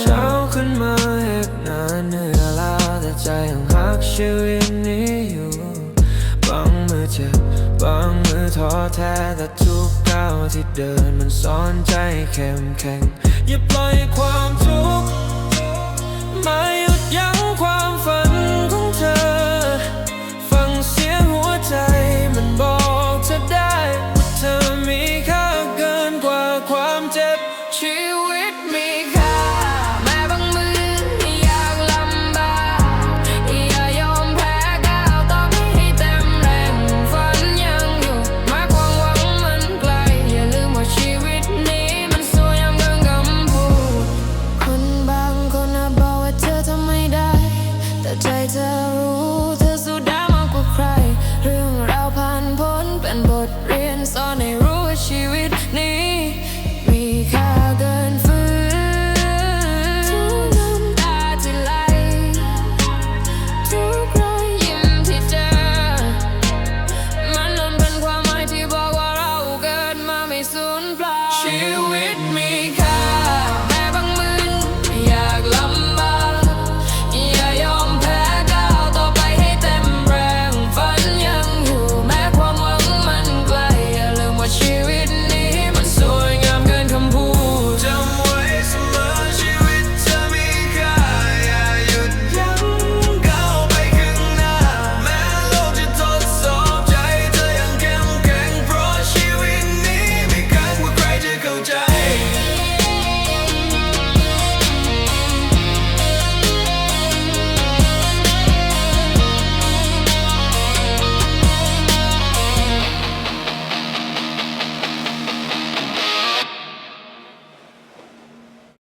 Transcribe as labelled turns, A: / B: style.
A: เช้าขึ้นมาเอกนานเหนื่อยล้าแต่ใจยังหักชีวิตนี้อยู่บางมือเจ็บบางมือท้อแท้แต่ทุกก้าวที่เดินมันซ้อนใจเข้มแข็งอย่าปล่อยความทุกข์มาหยุดยั้งความฝันของเธอ ฟังเสียงหัวใจมันบอกเธอได้ว่าเธอมีค่าเกินกว่าความเจ็บ
B: ชีวิต ใจเธอรู้ เธอสู้ได้มากกว่าใคร เรื่องราวผ่านพ้นเป็นบท